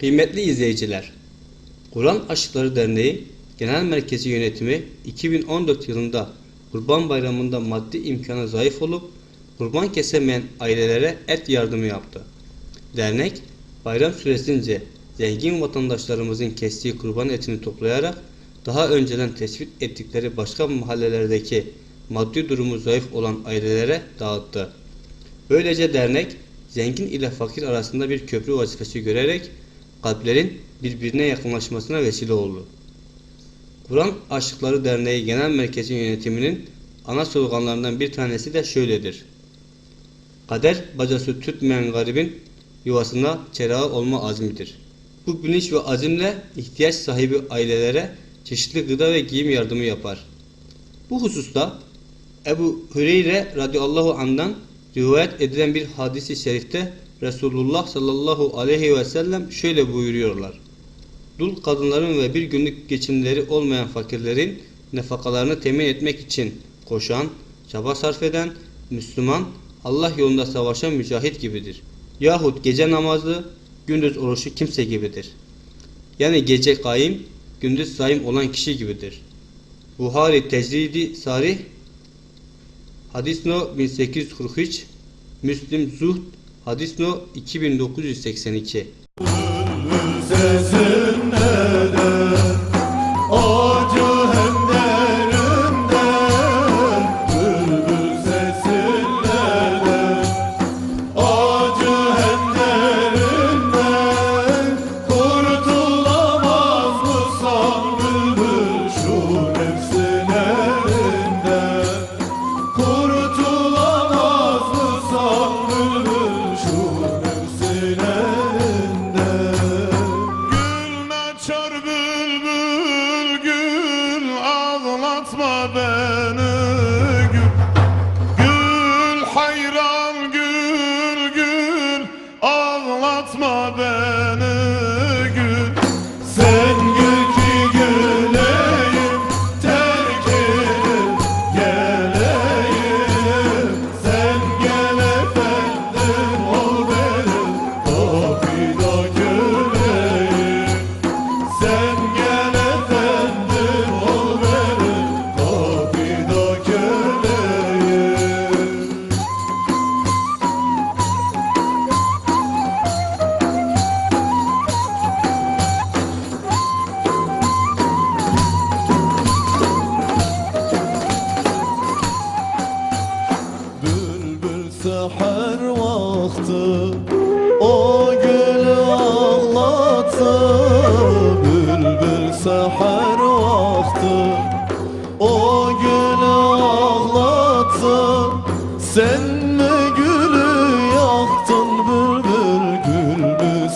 Kıymetli izleyiciler, Kur'an Aşıkları Derneği Genel Merkezi Yönetimi 2014 yılında Kurban Bayramı'nda maddi imkanı zayıf olup kurban kesemeyen ailelere et yardımı yaptı. Dernek, bayram süresince zengin vatandaşlarımızın kestiği kurban etini toplayarak daha önceden tespit ettikleri başka mahallelerdeki maddi durumu zayıf olan ailelere dağıttı. Böylece dernek zengin ile fakir arasında bir köprü vazifesi görerek kalplerin birbirine yakınlaşmasına vesile oldu. Kur'an Aşıkları Derneği Genel Merkezi Yönetimi'nin ana sloganlarından bir tanesi de şöyledir. Kader bacası tutmayan garibin yuvasında çerağı olma azmidir. Bu bilinç ve azimle ihtiyaç sahibi ailelere çeşitli gıda ve giyim yardımı yapar. Bu hususta Ebu Hüreyre radıyallahu anh'dan rivayet edilen bir hadisi şerifte Resulullah sallallahu aleyhi ve sellem şöyle buyuruyorlar. Dul kadınların ve bir günlük geçimleri olmayan fakirlerin nefakalarını temin etmek için koşan, çaba sarf eden Müslüman, Allah yolunda savaşan mücahit gibidir. Yahut gece namazı, gündüz oruçlu kimse gibidir. Yani gece kaim, gündüz saim olan kişi gibidir. Buhari Tecridi Sarih Hadis no 1843 Müslim Zuhd Hadis no 2982 Sesinde de atma seher vakti O gülü ağlattı. Bülbül seher vakti O gülü ağlattı. Sen mi gülü yaktın Bülbül gül mü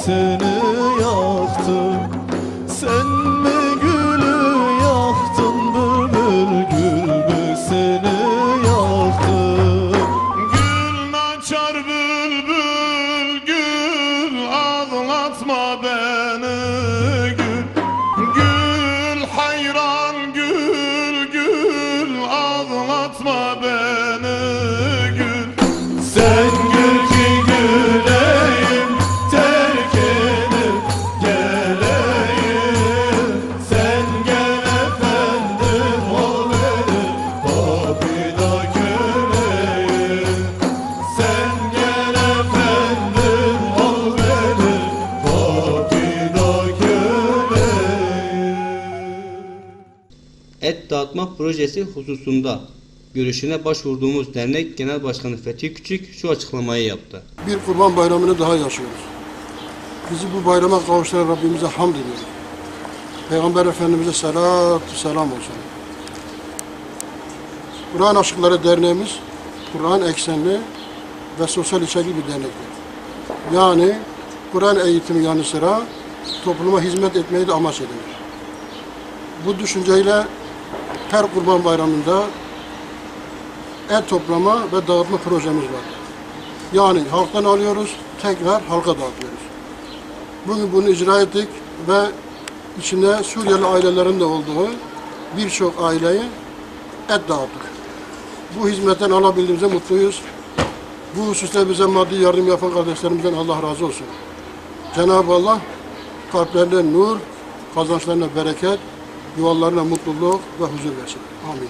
Et dağıtma projesi hususunda görüşüne başvurduğumuz dernek genel başkanı Fethi Küçük şu açıklamayı yaptı. bir kurban bayramını daha yaşıyoruz. Bizi bu bayrama kavuşturan Rabbimize hamd ediyoruz. Peygamber Efendimiz'e salatu selam olsun. Kur'an Aşıkları Derneğimiz, Kur'an eksenli ve sosyal içerikli bir dernektir. Yani Kur'an eğitimi yanı sıra topluma hizmet etmeyi de amaç edilir. Bu düşünceyle her kurban bayramında et toplama ve dağıtma projemiz var. Yani halktan alıyoruz, tekrar halka dağıtıyoruz. Bugün bunu icra ettik ve içinde Suriyeli ailelerin de olduğu birçok aileyi et dağıttık. Bu hizmetten alabildiğimize mutluyuz. Bu hususta bize maddi yardım yapan kardeşlerimizden Allah razı olsun. Cenab-ı Allah kalplerine nur, kazançlarına bereket, yuvalarına mutluluk ve huzur versin. Amin.